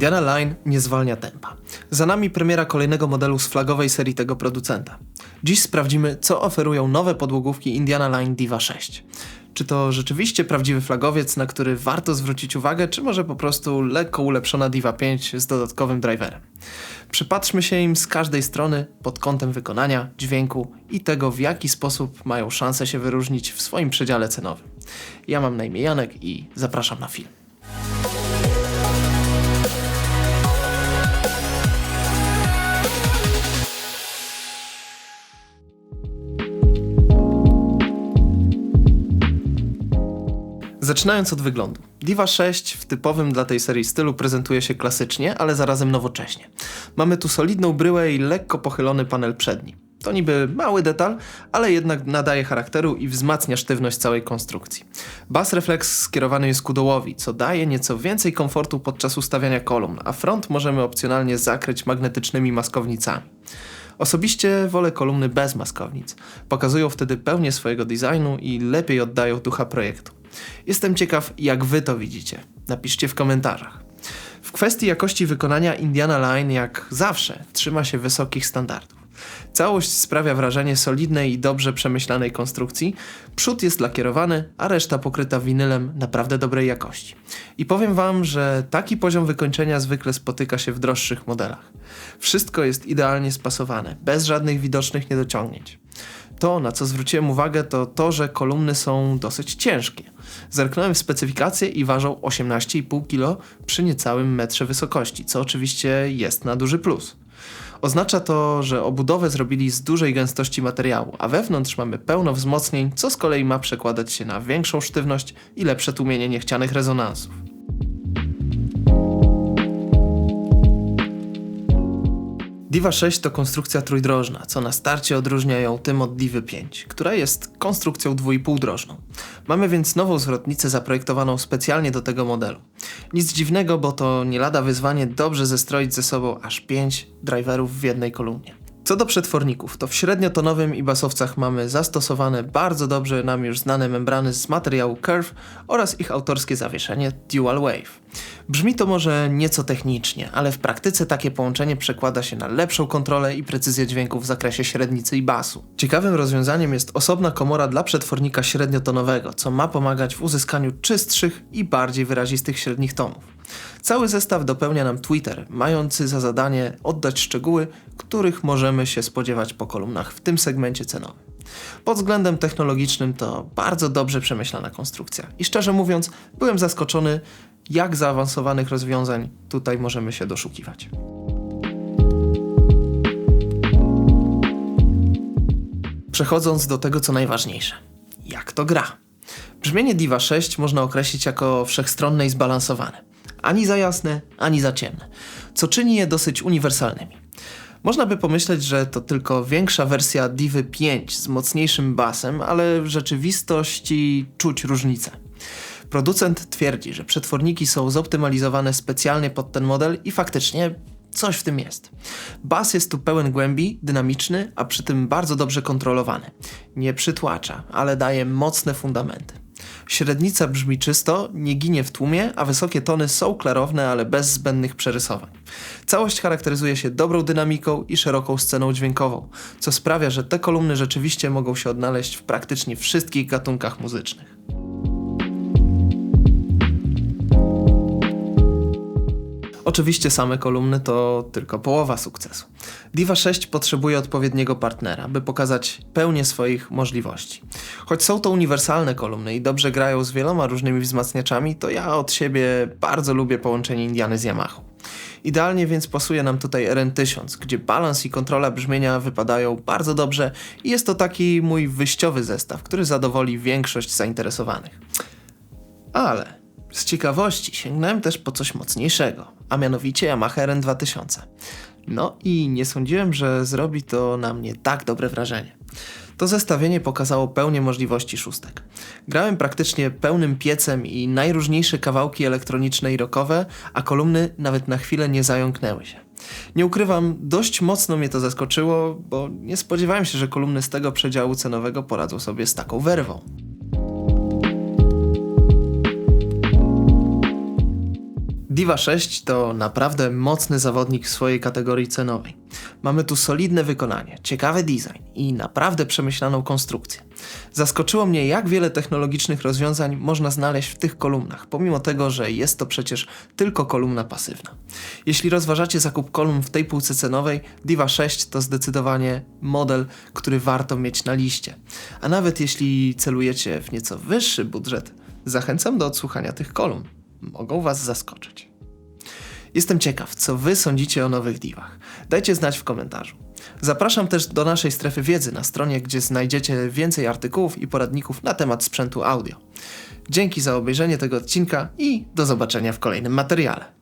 Indiana Line nie zwalnia tempa. Za nami premiera kolejnego modelu z flagowej serii tego producenta. Dziś sprawdzimy, co oferują nowe podłogówki Indiana Line Diva 6. Czy to rzeczywiście prawdziwy flagowiec, na który warto zwrócić uwagę, czy może po prostu lekko ulepszona Diva 5 z dodatkowym driverem? Przypatrzmy się im z każdej strony pod kątem wykonania, dźwięku i tego, w jaki sposób mają szansę się wyróżnić w swoim przedziale cenowym. Ja mam na imię Janek i zapraszam na film. Zaczynając od wyglądu. Diva 6 w typowym dla tej serii stylu prezentuje się klasycznie, ale zarazem nowocześnie. Mamy tu solidną bryłę i lekko pochylony panel przedni. To niby mały detal, ale jednak nadaje charakteru i wzmacnia sztywność całej konstrukcji. Bas reflex skierowany jest ku dołowi, co daje nieco więcej komfortu podczas ustawiania kolumn, a front możemy opcjonalnie zakryć magnetycznymi maskownicami. Osobiście wolę kolumny bez maskownic. Pokazują wtedy pełnię swojego designu i lepiej oddają ducha projektu. Jestem ciekaw, jak wy to widzicie. Napiszcie w komentarzach. W kwestii jakości wykonania Indiana Line, jak zawsze, trzyma się wysokich standardów. Całość sprawia wrażenie solidnej i dobrze przemyślanej konstrukcji. Przód jest lakierowany, a reszta pokryta winylem naprawdę dobrej jakości. I powiem wam, że taki poziom wykończenia zwykle spotyka się w droższych modelach. Wszystko jest idealnie spasowane, bez żadnych widocznych niedociągnięć. To, na co zwróciłem uwagę, to to, że kolumny są dosyć ciężkie. Zerknąłem w specyfikację i ważą 18,5 kg przy niecałym metrze wysokości, co oczywiście jest na duży plus. Oznacza to, że obudowę zrobili z dużej gęstości materiału, a wewnątrz mamy pełno wzmocnień, co z kolei ma przekładać się na większą sztywność i lepsze tłumienie niechcianych rezonansów. Diva 6 to konstrukcja trójdrożna, co na starcie odróżnia ją tym od Divy 5, która jest konstrukcją dwójpółdrożną. Mamy więc nową zwrotnicę zaprojektowaną specjalnie do tego modelu. Nic dziwnego, bo to nie lada wyzwanie dobrze zestroić ze sobą aż 5 driverów w jednej kolumnie. Co do przetworników, to w średniotonowym i basowcach mamy zastosowane bardzo dobrze nam już znane membrany z materiału Curve oraz ich autorskie zawieszenie Dual Wave. Brzmi to może nieco technicznie, ale w praktyce takie połączenie przekłada się na lepszą kontrolę i precyzję dźwięku w zakresie średnicy i basu. Ciekawym rozwiązaniem jest osobna komora dla przetwornika średniotonowego, co ma pomagać w uzyskaniu czystszych i bardziej wyrazistych średnich tonów. Cały zestaw dopełnia nam Twitter, mający za zadanie oddać szczegóły, których możemy się spodziewać po kolumnach w tym segmencie cenowym. Pod względem technologicznym to bardzo dobrze przemyślana konstrukcja i szczerze mówiąc, byłem zaskoczony, jak zaawansowanych rozwiązań tutaj możemy się doszukiwać. Przechodząc do tego, co najważniejsze. Jak to gra? Brzmienie Diva 6 można określić jako wszechstronne i zbalansowane. Ani za jasne, ani za ciemne, co czyni je dosyć uniwersalnymi. Można by pomyśleć, że to tylko większa wersja Divy 5 z mocniejszym basem, ale w rzeczywistości czuć różnicę. Producent twierdzi, że przetworniki są zoptymalizowane specjalnie pod ten model i faktycznie coś w tym jest. Bas jest tu pełen głębi, dynamiczny, a przy tym bardzo dobrze kontrolowany. Nie przytłacza, ale daje mocne fundamenty. Średnica brzmi czysto, nie ginie w tłumie, a wysokie tony są klarowne, ale bez zbędnych przerysowań. Całość charakteryzuje się dobrą dynamiką i szeroką sceną dźwiękową, co sprawia, że te kolumny rzeczywiście mogą się odnaleźć w praktycznie wszystkich gatunkach muzycznych. Oczywiście same kolumny to tylko połowa sukcesu. Diva 6 potrzebuje odpowiedniego partnera, by pokazać pełnię swoich możliwości. Choć są to uniwersalne kolumny i dobrze grają z wieloma różnymi wzmacniaczami, to ja od siebie bardzo lubię połączenie Indiany z Yamaha. Idealnie więc pasuje nam tutaj RN1000, gdzie balans i kontrola brzmienia wypadają bardzo dobrze i jest to taki mój wyjściowy zestaw, który zadowoli większość zainteresowanych. Ale z ciekawości sięgnąłem też po coś mocniejszego, a mianowicie Yamaha RN2000. No i nie sądziłem, że zrobi to na mnie tak dobre wrażenie. To zestawienie pokazało pełnię możliwości szóstek. Grałem praktycznie pełnym piecem i najróżniejsze kawałki elektroniczne i rockowe, a kolumny nawet na chwilę nie zająknęły się. Nie ukrywam, dość mocno mnie to zaskoczyło, bo nie spodziewałem się, że kolumny z tego przedziału cenowego poradzą sobie z taką werwą. Diva 6 to naprawdę mocny zawodnik w swojej kategorii cenowej. Mamy tu solidne wykonanie, ciekawy design i naprawdę przemyślaną konstrukcję. Zaskoczyło mnie, jak wiele technologicznych rozwiązań można znaleźć w tych kolumnach, pomimo tego, że jest to przecież tylko kolumna pasywna. Jeśli rozważacie zakup kolumn w tej półce cenowej, Diva 6 to zdecydowanie model, który warto mieć na liście. A nawet jeśli celujecie w nieco wyższy budżet, zachęcam do odsłuchania tych kolumn. Mogą Was zaskoczyć. Jestem ciekaw, co Wy sądzicie o nowych diwach. Dajcie znać w komentarzu. Zapraszam też do naszej strefy wiedzy na stronie, gdzie znajdziecie więcej artykułów i poradników na temat sprzętu audio. Dzięki za obejrzenie tego odcinka i do zobaczenia w kolejnym materiale.